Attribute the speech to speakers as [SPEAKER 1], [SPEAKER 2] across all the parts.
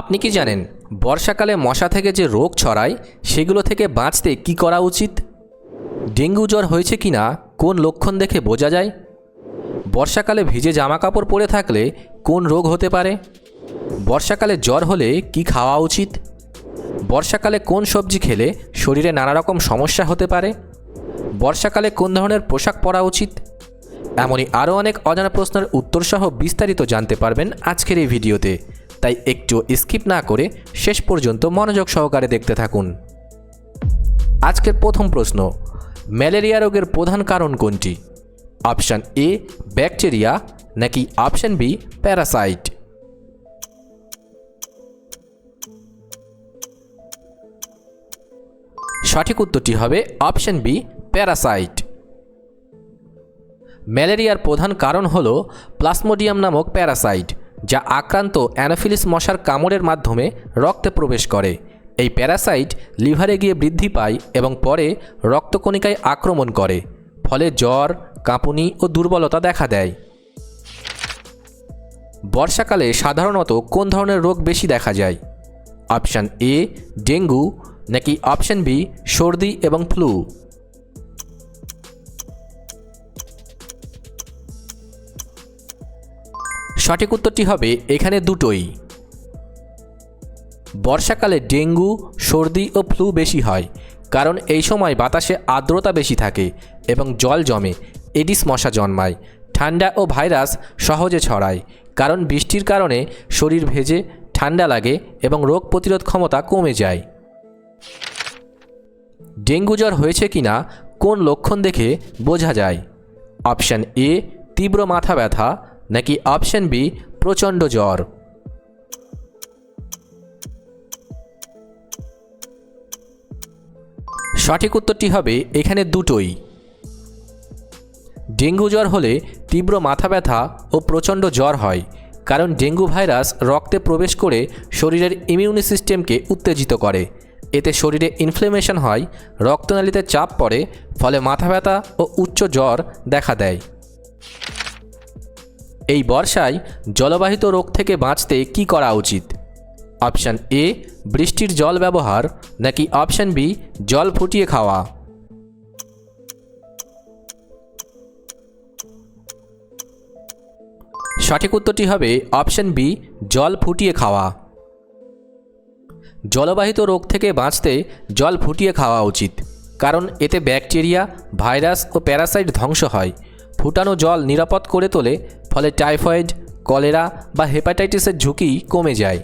[SPEAKER 1] আপনি কি জানেন, বর্ষাকালে মশা থেকে যে রোগ ছড়ায়, সেগুলো থেকে বাঁচতে কি করা উচিত? ডেঙ্গু জ্বর হয়েছে কি না কোন লক্ষণ দেখে বোঝা যায়? বর্ষাকালে ভিজে জামাকাপড় পরে থাকলে কোন রোগ হতে পারে? বর্ষাকালে জ্বর হলে কি খাওয়া উচিত? বর্ষাকালে কোন সবজি খেলে শরীরে নানা রকম সমস্যা হতে পারে? বর্ষাকালে কোন ধরনের পোশাক পরা উচিত? এমনই আরও অনেক অজানা প্রশ্নের উত্তরসহ বিস্তারিত জানতে পারবেন আজকের এই ভিডিওতে। তাই একটু স্কিপ না করে শেষ পর্যন্ত মনোযোগ সহকারে দেখতে থাকুন। আজকের প্রথম প্রশ্ন, ম্যালেরিয়া রোগের প্রধান কারণ কোনটি? অপশান এ, ব্যাকটেরিয়া, নাকি অপশান বি, প্যারাসাইট? সঠিক উত্তরটি হবে অপশন বি, প্যারাসাইট। ম্যালেরিয়ার প্রধান কারণ হল প্লাসমোডিয়াম নামক প্যারাসাইট। যা আক্রান্ত অ্যানোফিলিস মশার কামড়ের মাধ্যমে রক্তে প্রবেশ করে। এই প্যারাসাইট লিভারে গিয়ে বৃদ্ধি পায় এবং পরে রক্তকণিকায় আক্রমণ করে, ফলে জ্বর, কাঁপুনি ও দুর্বলতা দেখা দেয়। বর্ষাকালে সাধারণত কোন ধরনের রোগ বেশি দেখা যায়? অপশান এ, ডেঙ্গু, নাকি অপশান বি, সর্দি এবং ফ্লু। সঠিক উত্তরটি হবে এখানে দুটোই। বর্ষাকালে ডেঙ্গু, সর্দি ও ফ্লু বেশি হয়, কারণ এই সময় বাতাসে আর্দ্রতা বেশি থাকে এবং জল জমে, এডিস মশা জন্মায়, ঠান্ডা ও ভাইরাস সহজে ছড়ায়, কারণ বৃষ্টির কারণে শরীর ভেজে, ঠান্ডা লাগে এবং রোগ প্রতিরোধ ক্ষমতা কমে যায়। ডেঙ্গু জ্বর হয়েছে কিনা, কোন লক্ষণ দেখে বোঝা যায়। অপশান এ, তীব্র মাথা ব্যথা নাকি অপশান বি প্রচণ্ড জ্বর? সঠিক উত্তরটি হবে এখানে দুটোই। ডেঙ্গু জ্বর হলে তীব্র মাথা ব্যথা ও প্রচণ্ড জ্বর হয়, কারণ ডেঙ্গু ভাইরাস রক্তে প্রবেশ করে শরীরের ইমিউনি সিস্টেমকে উত্তেজিত করে। এতে শরীরে ইনফ্লেমেশন হয়, রক্তনালীতে চাপ পড়ে, ফলে মাথা ব্যথা ও উচ্চ জ্বর দেখা দেয়। এই বর্ষায় জলবাহিত রোগ থেকে বাঁচতে কি করা উচিত? অপশান এ, বৃষ্টির জল ব্যবহার, নাকি অপশান বি, জল ফুটিয়ে খাওয়া? সঠিক উত্তরটি হবে অপশান বি, জল ফুটিয়ে খাওয়া। জলবাহিত রোগ থেকে বাঁচতে জল ফুটিয়ে খাওয়া উচিত, কারণ এতে ব্যাকটেরিয়া, ভাইরাস ও প্যারাসাইট ধ্বংস হয়। ফুটানো জল নিরাপদ করে তোলে ফলে টাইফয়েড, কলেরা বা হেপাটাইটিসের ঝুঁকি কমে যায়।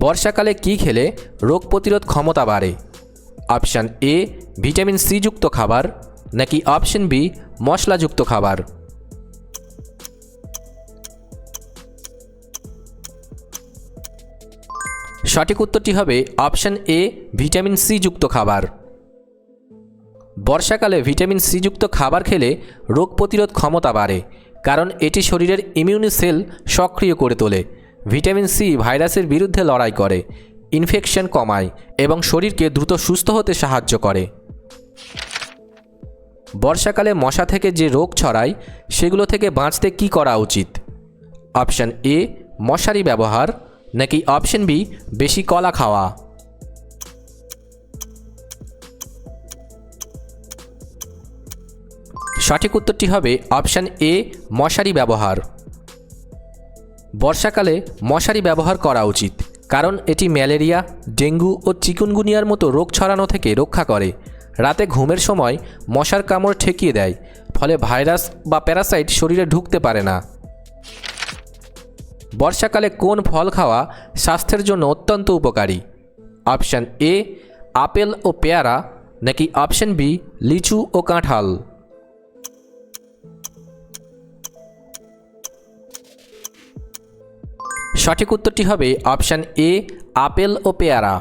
[SPEAKER 1] বর্ষাকালে কি খেলে রোগ প্রতিরোধ ক্ষমতা বাড়ে? অপশান এ, ভিটামিন সি যুক্ত খাবার, নাকি অপশান বি, মশলাযুক্ত খাবার? সঠিক উত্তরটি হবে অপশান এ, ভিটামিন সি যুক্ত খাবার। বর্ষাকালে ভিটামিন সি যুক্ত খাবার খেলে রোগ প্রতিরোধ ক্ষমতা বাড়ে, কারণ এটি শরীরের ইমিউনি সেল সক্রিয় করে তোলে। ভিটামিন সি ভাইরাসের বিরুদ্ধে লড়াই করে, ইনফেকশন কমায় এবং শরীরকে দ্রুত সুস্থ হতে সাহায্য করে। বর্ষাকালে মশা থেকে যে রোগ ছড়ায়, সেগুলো থেকে বাঁচতে কি করা উচিত? অপশান এ, মশারি ব্যবহার, নাকি অপশন বি, বেশি কলা খাওয়া? সঠিক উত্তরটি হবে অপশান এ, মশারি ব্যবহার। বর্ষাকালে মশারি ব্যবহার করা উচিত, কারণ এটি ম্যালেরিয়া, ডেঙ্গু ও চিকুনগুনিয়ার মতো রোগ ছড়ানো থেকে রক্ষা করে। রাতে ঘুমের সময় মশার কামড় ঠেকিয়ে দেয়, ফলে ভাইরাস বা প্যারাসাইট শরীরে ঢুকতে পারে না। বর্ষাকালে কোন ফল খাওয়া স্বাস্থ্যের জন্য অত্যন্ত উপকারী? অপশান এ, আপেল ও পেয়ারা, নাকি অপশান বি, লিচু ও কাঁঠাল? সঠিক উত্তরটি হবে অপশান এ, আপেল ও পেয়ারা।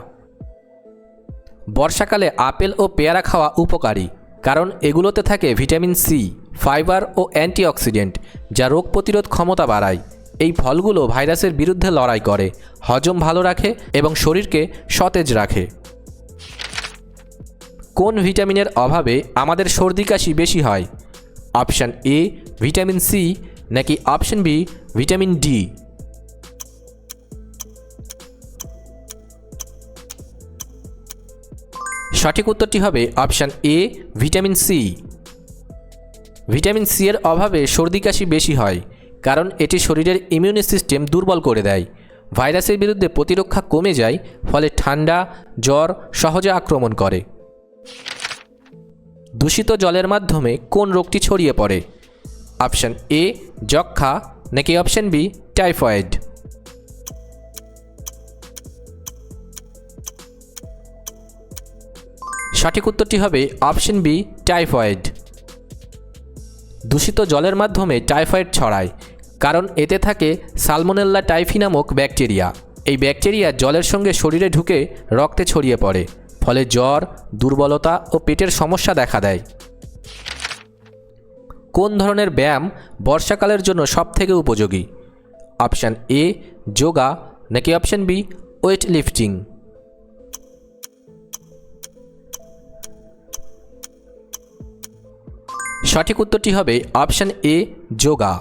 [SPEAKER 1] বর্ষাকালে আপেল ও পেয়ারা খাওয়া উপকারী, কারণ এগুলোতে থাকে ভিটামিন সি, ফাইবার ও অ্যান্টিঅক্সিডেন্ট, যা রোগ প্রতিরোধ ক্ষমতা বাড়ায়। এই ফলগুলো ভাইরাসের বিরুদ্ধে লড়াই করে, হজম ভালো রাখে এবং শরীরকে সতেজ রাখে। কোন ভিটামিনের অভাবে আমাদের সর্দি কাশি বেশি হয়? অপশান এ, ভিটামিন সি, নাকি অপশান বি, ভিটামিন ডি? সঠিক উত্তরটি হবে option A, vitamin C. Vitamin C এর অভাবে সর্দি কাশি বেশি হয়, কারণ এটি শরীরের ইমিউনি সিস্টেম দুর্বল করে দেয়। ভাইরাসের বিরুদ্ধে প্রতিরক্ষা কমে যায়, ফলে ঠান্ডা, জ্বর সহজে আক্রমণ করে। দূষিত জলের মাধ্যমে কোন রোগটি ছড়িয়ে পড়ে? অপশান এ যক্ষা নাকি অপশান বি, টাইফয়েড? সঠিক উত্তরটি হবে অপশন বি, টাইফয়েড। দূষিত জলের মাধ্যমে টাইফয়েড ছড়ায়, কারণ এতে থাকে সালমোনেল্লা টাইফি নামক ব্যাকটেরিয়া। এই ব্যাকটেরিয়া জলের সঙ্গে শরীরে ঢুকে রক্তে ছড়িয়ে পড়ে, ফলে জ্বর, দুর্বলতা ও পেটের সমস্যা দেখা দেয়। কোন ধরনের ব্যায়াম বর্ষাকালের জন্য সবথেকে উপযোগী? অপশান এ, যোগা, নাকি অপশান বি ওয়েট লিফটিং সঠিক উত্তরটি হবে অপশান এ, যোগা।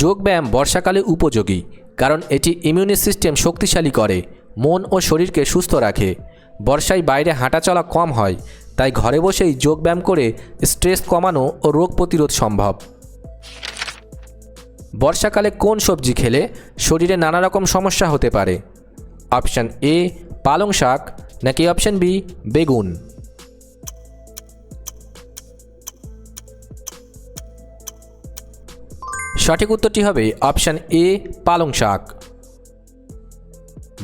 [SPEAKER 1] যোগব্যায়াম বর্ষাকালে উপযোগী, কারণ এটি ইমিউনি সিস্টেম শক্তিশালী করে, মন ও শরীরকে সুস্থ রাখে। বর্ষায় বাইরে হাঁটাচলা কম হয়, তাই ঘরে বসেই যোগব্যায়াম করে স্ট্রেস কমানো ও রোগ প্রতিরোধ সম্ভব। বর্ষাকালে কোন সবজি খেলে শরীরে নানা রকম সমস্যা হতে পারে? অপশান এ, পালং শাক, নাকি অপশান বি, বেগুন? সঠিক উত্তরটি হবে অপশান এ, পালং শাক।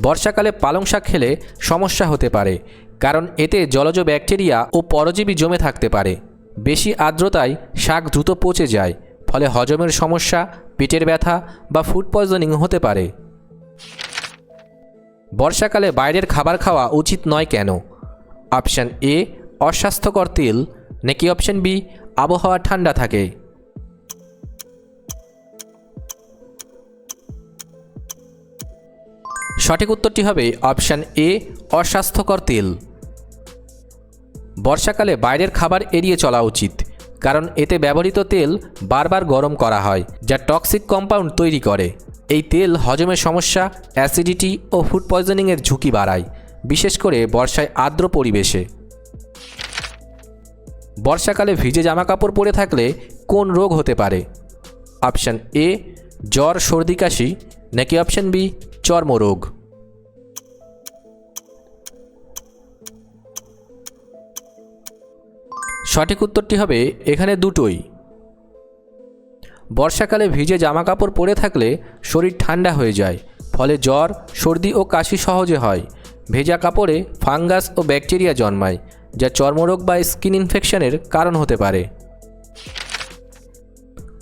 [SPEAKER 1] বর্ষাকালে পালং শাক খেলে সমস্যা হতে পারে, কারণ এতে জলজ ব্যাকটেরিয়া ও পরজীবী জমে থাকতে পারে। বেশি আর্দ্রতায় শাক দ্রুত পচে যায়, ফলে হজমের সমস্যা, পেটের ব্যথা বা ফুড পয়জনিং হতে পারে। বর্ষাকালে বাইরের খাবার খাওয়া উচিত নয় কেন? অপশান এ, অস্বাস্থ্যকর তেল, নাকি অপশান বি, আবহাওয়া ঠান্ডা থাকে? সঠিক উত্তরটি হবে অপশান এ, অস্বাস্থ্যকর তেল। বর্ষাকালে বাইরের খাবার এড়িয়ে চলা উচিত, কারণ এতে ব্যবহৃত তেল বারবার গরম করা হয়, যা টক্সিক কম্পাউন্ড তৈরি করে। এই তেল হজমের সমস্যা, অ্যাসিডিটি ও ফুড পয়জনিংয়ের ঝুঁকি বাড়ায়, বিশেষ করে বর্ষায় আর্দ্র পরিবেশে। বর্ষাকালে ভিজে জামাকাপড় পরে থাকলে কোন রোগ হতে পারে? অপশান এ, জ্বর, সর্দি, কাশি, নাকি অপশান বি, চর্মরোগ? সঠিক উত্তরটি হবে, এখানে দুটোই। বর্ষাকালে ভিজে জামাকাপড় পরে থাকলে শরীর ঠান্ডা হয়ে যায়, ফলে জ্বর, সর্দি ও কাশি সহজে হয়। ভেজা কাপড়ে ফাঙ্গাস ও ব্যাকটেরিয়া জন্মায়, যা চর্মরোগ বা স্কিন ইনফেকশনের কারণ হতে পারে।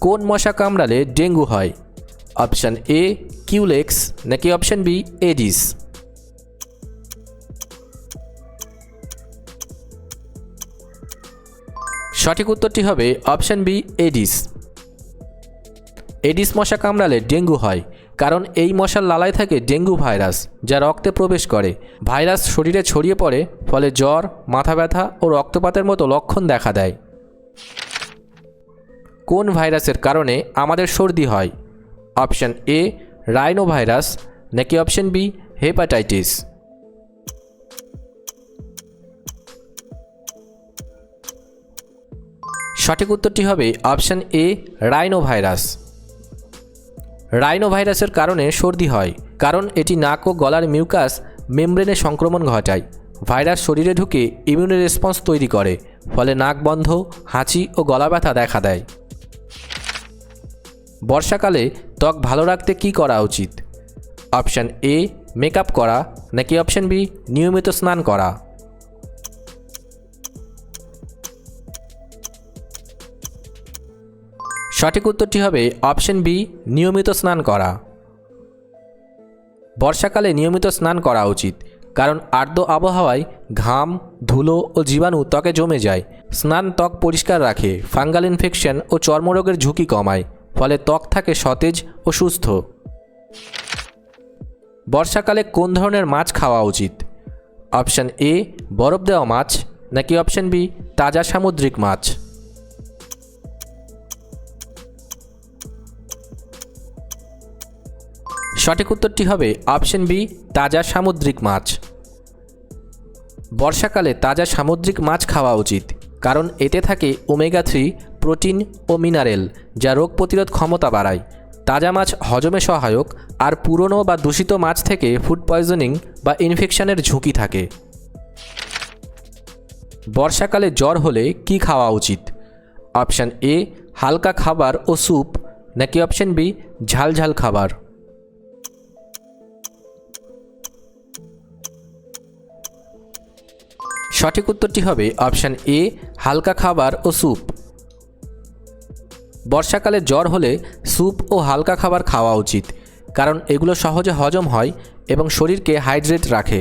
[SPEAKER 1] কোন মশা কামড়ালে ডেঙ্গু হয়? অপশান এ, কিউলেক্স, নাকি অপশান বি, এডিস? সঠিক উত্তরটি হবে অপশান বি, এডিস। এডিস মশা কামড়ালে ডেঙ্গু হয়, কারণ এই মশার লালায় থাকে ডেঙ্গু ভাইরাস, যা রক্তে প্রবেশ করে। ভাইরাস শরীরে ছড়িয়ে পড়ে, ফলে জ্বর, মাথা ব্যথা ও রক্তপাতের মতো লক্ষণ দেখা দেয়। কোন ভাইরাসের কারণে আমাদের সর্দি হয়? অপশান এ রাইনো ভাইরাস নাকি অপশান বি, হেপাটাইটিস? সঠিক উত্তরটি হবে অপশান এ রাইনো ভাইরাস রাইনো ভাইরাসের কারণে সর্দি হয়, কারণ এটি নাক ও গলার মিউকাস মেমব্রেনে সংক্রমণ ঘটায়। ভাইরাস শরীরে ঢুকে ইমিউনি রেসপন্স তৈরি করে, ফলে নাক বন্ধ, হাঁচি ও গলা ব্যথা দেখা দেয়। বর্ষাকালে ত্বক ভালো রাখতে কী করা উচিত? অপশান এ, মেকআপ করা, নাকি অপশান বি, নিয়মিত স্নান করা? সঠিক উত্তরটি হবে অপশন বি, নিয়মিত স্নান করা। বর্ষাকালে নিয়মিত স্নান করা উচিত, কারণ আর্দ্র আবহাওয়ায় ঘাম, ধুলো ও জীবাণু ত্বকে জমে যায়। স্নান ত্বক পরিষ্কার রাখে, ফাঙ্গাল ইনফেকশন ও চর্মরোগের ঝুঁকি কমায়, ফলে ত্বক থাকে সতেজ ও সুস্থ। বর্ষাকালে কোন ধরনের মাছ খাওয়া উচিত? অপশান এ, বরফ দেওয়া মাছ, নাকি অপশান বি, তাজা সামুদ্রিক মাছ? সঠিক উত্তরটি হবে অপশন বি, তাজা সামুদ্রিক মাছ। বর্ষাকালে তাজা সামুদ্রিক মাছ খাওয়া উচিত, কারণ এতে থাকে ওমেগা থ্রি প্রোটিন ও মিনারেল, যা রোগ প্রতিরোধ ক্ষমতা বাড়ায়। তাজা মাছ হজমে সহায়ক, আর পুরনো বা দূষিত মাছ থেকে ফুড পয়জনিং বা ইনফেকশনের ঝুঁকি থাকে। বর্ষাকালে জ্বর হলে কি খাওয়া উচিত? অপশান এ, হালকা খাবার ও স্যুপ, নাকি অপশান বি ঝাল ঝাল খাবার? সঠিক উত্তরটি হবে অপশান এ, হালকা খাবার ও স্যুপ। বর্ষাকালে জ্বর হলে স্যুপ ও হালকা খাবার খাওয়া উচিত, কারণ এগুলো সহজে হজম হয় এবং শরীরকে হাইড্রেট রাখে।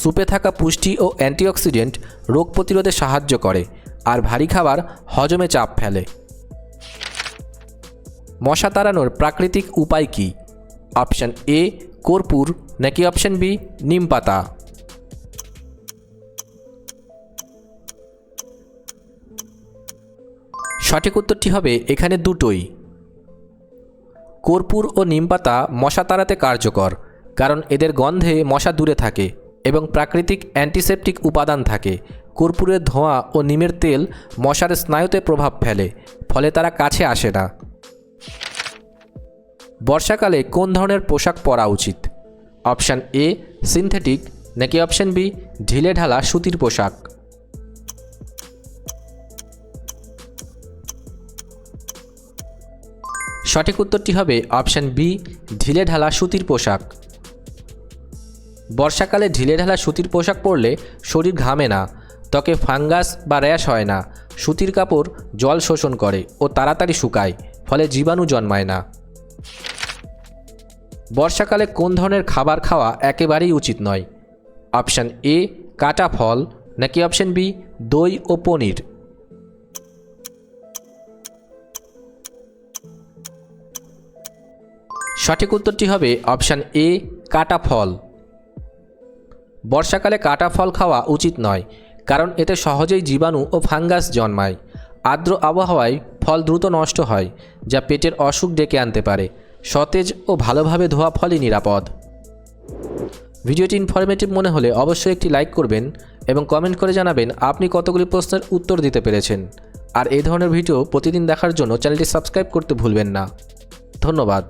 [SPEAKER 1] স্যুপে থাকা পুষ্টি ও অ্যান্টিঅক্সিডেন্ট রোগ প্রতিরোধে সাহায্য করে, আর ভারী খাবার হজমে চাপ ফেলে। মশা তাড়ানোর প্রাকৃতিক উপায় কী? অপশান এ, কর্পূর, নাকি অপশান বি, নিম পাতা? সঠিক উত্তরটি হবে এখানে দুটোই। কর্পূর ও নিমপাতা মশা তাড়াতে কার্যকর, কারণ এদের গন্ধে মশা দূরে থাকে এবং প্রাকৃতিক অ্যান্টিসেপটিক উপাদান থাকে। কর্পূরের ধোঁয়া ও নিমের তেল মশার স্নায়ুতে প্রভাব ফেলে, ফলে তারা কাছে আসে না। বর্ষাকালে কোন ধরনের পোশাক পরা উচিত? অপশান এ, সিনথেটিক, নাকি অপশান বি, ঢিলে ঢালা সুতির পোশাক? সঠিক উত্তরটি হবে অপশান বি, ঢিলে ঢালা সুতির পোশাক। বর্ষাকালে ঢিলে ঢালা সুতির পোশাক পরলে শরীর ঘামে না, ত্বকে ফাঙ্গাস বা র্যাশ হয় না, সুতির কাপড় জল শোষণ করে ও তাড়াতাড়ি শুকায়, ফলে জীবাণু জন্মায় না। বর্ষাকালে কোন ধরনের খাবার খাওয়া একেবারেই উচিত নয়? অপশান এ, কাটা ফল, নাকি অপশান বি, দই ও পনির? সঠিক উত্তরটি হবে অপশান এ, কাটা ফল। বর্ষাকালে কাটা ফল খাওয়া উচিত নয়, কারণ এতে সহজেই জীবাণু ও ফাঙ্গাস জন্মায়। আর্দ্র আবহাওয়ায় ফল দ্রুত নষ্ট হয়, যা পেটের অসুখ ডেকে আনতে পারে। সতেজ ও ভালোভাবে ধোয়া ফলই নিরাপদ। ভিডিওটি ইনফরমেটিভ মনে হলে অবশ্যই একটি লাইক করবেন এবং কমেন্ট করে জানাবেন আপনি কতগুলি প্রশ্নের উত্তর দিতে পেরেছেন। আর এই ধরনের ভিডিও প্রতিদিন দেখার জন্য চ্যানেলটি সাবস্ক্রাইব করতে ভুলবেন না। ধন্যবাদ।